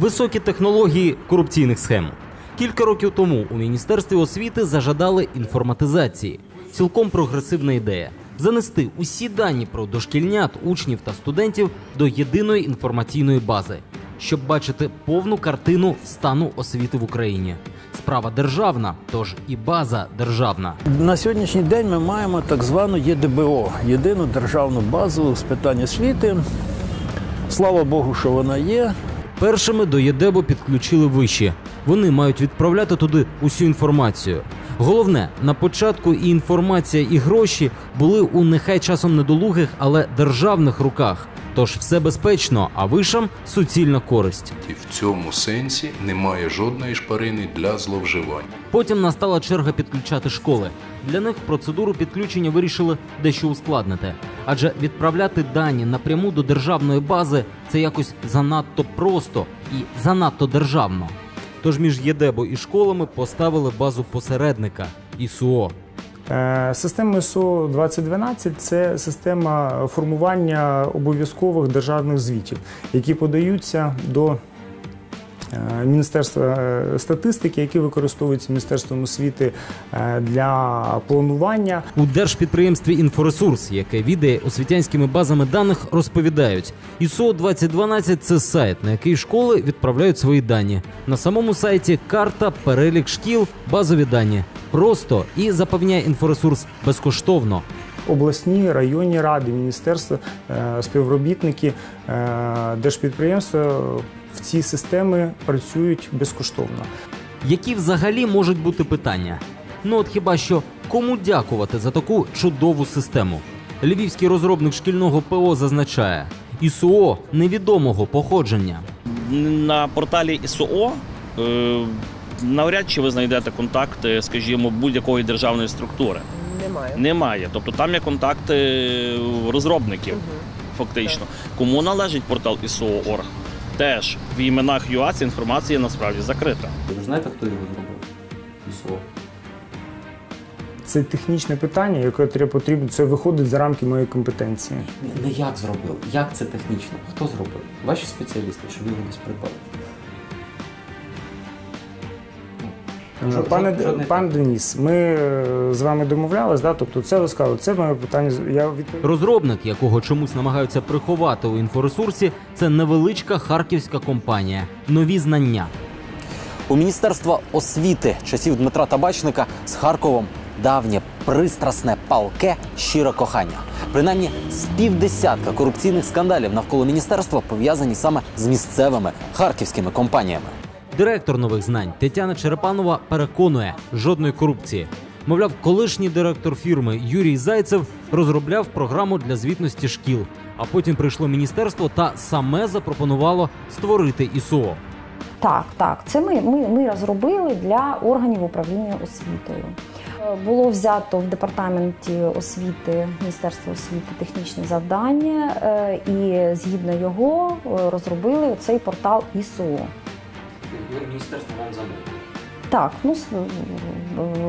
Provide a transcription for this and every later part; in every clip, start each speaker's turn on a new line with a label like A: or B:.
A: Високі технології корупційних схем. Кілька років тому у міністерстві освіти зажадали інформатизації. Цілком прогресивна ідея занести усі дані про дошкільнят, учнів та студентів до єдиної інформаційної бази, щоб бачити повну картину стану освіти в Україні. Справа державна, тож і база державна.
B: На сьогоднішній день ми маємо так звану ЄДБО єдину державну базу з питань освіти. Слава Богу, що вона є.
A: Першими до ЄДЕБО підключили виші. Вони мають відправляти туди усю інформацію. Головне, на початку і інформація, і гроші були у нехай часом недолугих, але державних руках. Тож все безпечно, а вишам суцільна користь.
C: І в цьому сенсі немає жодної шпарини для зловживань.
A: Потім настала черга підключати школи. Для них процедуру підключення вирішили дещо ускладнити, адже відправляти дані напряму до державної бази це якось занадто просто і занадто державно. Тож між ЄДЕБО і школами поставили базу посередника ІСУО.
D: Е, Система СО 2012 це система формування обов'язкових державних звітів, які подаються до Міністерства е, статистики, які використовуються Міністерством освіти е, для планування.
A: У держпідприємстві Інфоресурс, яке відає освітянськими базами даних, розповідають: ІСО 2012 це сайт, на який школи відправляють свої дані. На самому сайті карта, перелік шкіл, базові дані. Просто і запевняє інфоресурс безкоштовно.
D: Обласні районні ради, міністерства, е, співробітники е, держпідприємства в ці системи працюють безкоштовно.
A: Які взагалі можуть бути питання? Ну от хіба що кому дякувати за таку чудову систему? Львівський розробник шкільного ПО зазначає: ІСО невідомого походження.
E: на порталі ІСО е, навряд чи ви знайдете контакти, скажімо, будь-якої державної структури.
F: Немає.
E: Немає. Тобто там є контакти розробників, фактично. Кому належить портал ISO.org? Теж в іменах ЮА ця інформація насправді закрита.
A: Ви знаєте, хто його зробив? ІСО.
D: Це технічне питання, яке треба потрібно. Це виходить за рамки моєї компетенції.
A: Не як зробив, як це технічно? Хто зробив? Ваші спеціалісти, щоб його десь придбали.
D: Пане,
A: жодних
D: пан Деніс, ми е, з вами домовлялись, да? тобто це ви сказали, це моє питання. Я відповів.
A: Розробник, якого чомусь намагаються приховати у інфоресурсі, це невеличка харківська компанія. Нові знання.
G: У Міністерства освіти часів Дмитра Табачника з Харковом давнє пристрасне палке щире кохання. Принаймні з півдесятка корупційних скандалів навколо міністерства пов'язані саме з місцевими харківськими компаніями.
A: Директор нових знань Тетяна Черепанова переконує жодної корупції. Мовляв, колишній директор фірми Юрій Зайцев розробляв програму для звітності шкіл, а потім прийшло міністерство та саме запропонувало створити ІСО.
H: Так, так. Це ми, ми, ми розробили для органів управління освітою. Було взято в департаменті освіти Міністерства освіти технічне завдання, е, і згідно його е, розробили цей портал ІСО.
A: Міністерство вам замовило.
H: Так, ну с-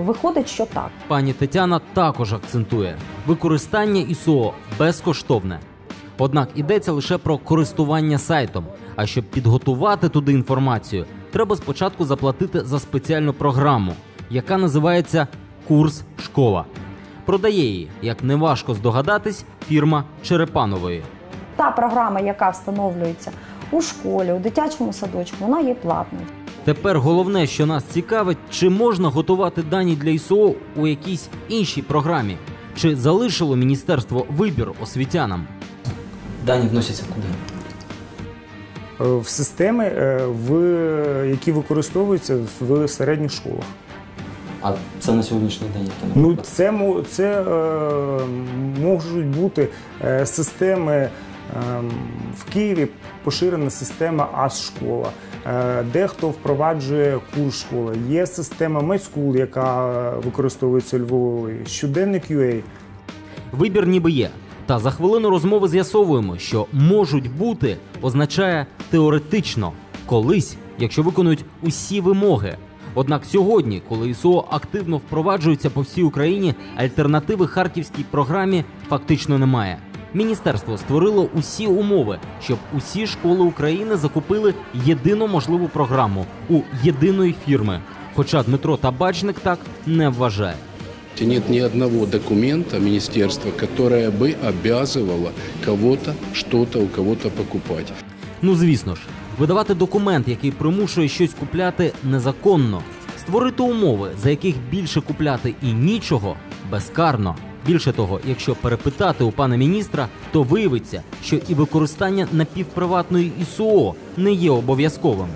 H: виходить, що так.
A: Пані Тетяна також акцентує: використання ІСО безкоштовне. Однак йдеться лише про користування сайтом. А щоб підготувати туди інформацію, треба спочатку заплатити за спеціальну програму, яка називається Курс школа. Продає її, як неважко здогадатись, фірма Черепанової.
H: Та програма, яка встановлюється у школі, у дитячому садочку, вона є платною.
A: Тепер головне, що нас цікавить, чи можна готувати дані для ІСО у якійсь іншій програмі, чи залишило міністерство вибір освітянам. Дані вносяться куди?
D: Е, В системи, е, в, які використовуються в середніх школах.
A: А це на сьогоднішній день яке
D: Ну, це, це е, можуть бути системи в Києві поширена система АС-школа. Е, дехто впроваджує курс школа. Є система MySchool, яка використовується у Львові, щоденник UA.
A: Вибір ніби є. Та за хвилину розмови з'ясовуємо, що можуть бути означає теоретично колись, якщо виконують усі вимоги. Однак сьогодні, коли ІСО активно впроваджується по всій Україні, альтернативи харківській програмі фактично немає. Міністерство створило усі умови, щоб усі школи України закупили єдину можливу програму у єдиної фірми. Хоча Дмитро Табачник так не вважає.
C: Нет ни одного документа министерства, которое бы обязывало кого-то что-то у кого-то покупать.
A: Ну звісно ж, видавати документ, який примушує щось купляти незаконно, створити умови, за яких більше купляти і нічого, безкарно. Більше того, якщо перепитати у пана міністра, то виявиться, що і використання напівприватної ІСО не є обов'язковим.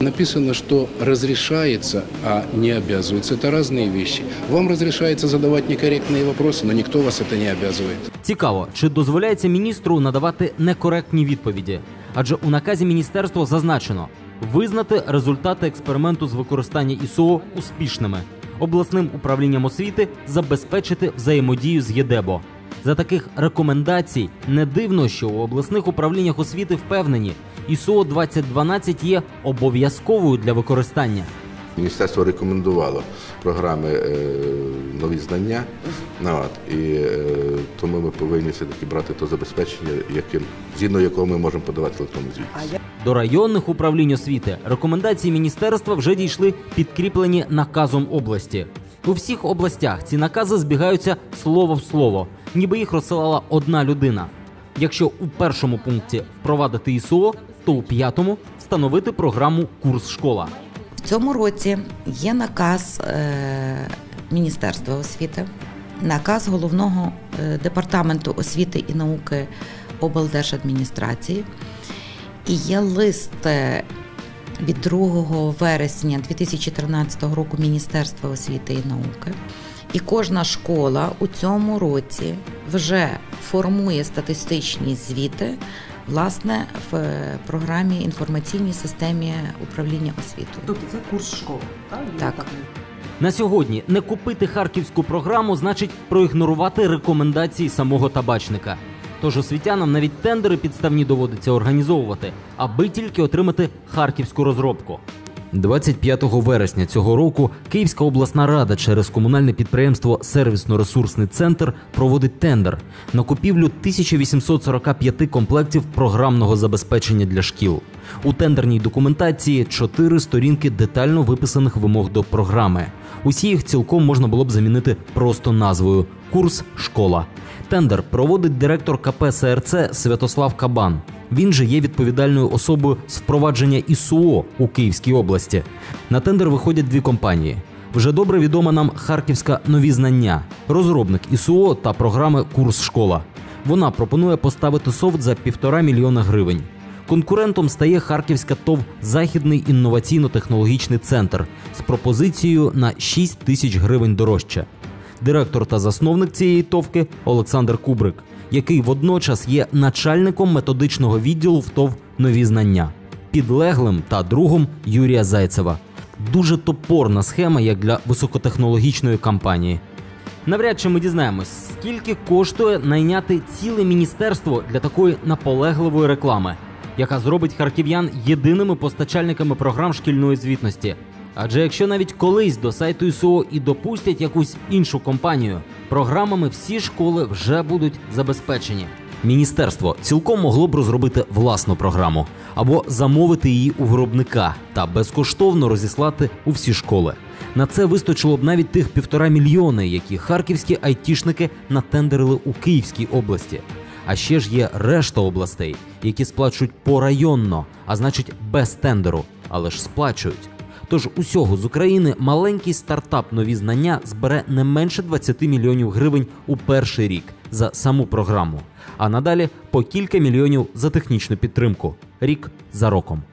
C: Написано, что разрешается, а не обязывается. Это разные вещи. Вам разрешается задавать некорректные вопросы, но никто вас это не обязывает.
A: Цікаво, чи дозволяється міністру надавати некоректні відповіді? Адже у наказі міністерства зазначено визнати результати експерименту з використання ІСО успішними, обласним управлінням освіти забезпечити взаємодію з ЄДЕБО. За таких рекомендацій не дивно, що у обласних управліннях освіти впевнені, ІСО 2012 є обов'язковою для використання.
F: Міністерство рекомендувало програми е, нові знання, ну, і е, тому ми повинні все-таки брати то забезпечення, яким, згідно якого ми можемо подавати електронну звітність.
A: До районних управлінь освіти рекомендації міністерства вже дійшли підкріплені наказом області. У всіх областях ці накази збігаються слово в слово, ніби їх розсилала одна людина. Якщо у першому пункті впровадити ІСО, то у п'ятому встановити програму Курс школа.
I: В цьому році є наказ е, Міністерства освіти, наказ головного е, департаменту освіти і науки облдержадміністрації. І є лист е, від 2 вересня 2013 року Міністерства освіти і науки. І кожна школа у цьому році вже формує статистичні звіти власне в е, програмі інформаційній системі управління освітою.
J: Тобто це курс школи, так?
I: Так.
A: На сьогодні не купити харківську програму значить проігнорувати рекомендації самого табачника. Тож освітянам навіть тендери підставні доводиться організовувати, аби тільки отримати харківську розробку. 25 вересня цього року Київська обласна рада через комунальне підприємство Сервісно-ресурсний центр проводить тендер на купівлю 1845 комплектів програмного забезпечення для шкіл. У тендерній документації чотири сторінки детально виписаних вимог до програми. Усі їх цілком можна було б замінити просто назвою Курс школа. Тендер проводить директор КП СРЦ Святослав Кабан. Він же є відповідальною особою з впровадження ІСУО у Київській області. На тендер виходять дві компанії. Вже добре відома нам харківська нові знання, розробник ІСУО та програми Курс школа. Вона пропонує поставити софт за півтора мільйона гривень. Конкурентом стає харківська ТОВ Західний інноваційно-технологічний центр з пропозицією на 6 тисяч гривень дорожче. Директор та засновник цієї товки Олександр Кубрик, який водночас є начальником методичного відділу в ТОВ Нові знання, підлеглим та другом Юрія Зайцева. Дуже топорна схема, як для високотехнологічної компанії. Навряд чи ми дізнаємось, скільки коштує найняти ціле міністерство для такої наполегливої реклами, яка зробить харків'ян єдиними постачальниками програм шкільної звітності. Адже якщо навіть колись до сайту ІСО і допустять якусь іншу компанію, програмами всі школи вже будуть забезпечені. Міністерство цілком могло б розробити власну програму або замовити її у виробника та безкоштовно розіслати у всі школи. На це вистачило б навіть тих півтора мільйони, які харківські айтішники натендерили у Київській області. А ще ж є решта областей, які сплачують порайонно, а значить без тендеру, але ж сплачують. Тож усього з України маленький стартап нові знання збере не менше 20 мільйонів гривень у перший рік за саму програму, а надалі по кілька мільйонів за технічну підтримку рік за роком.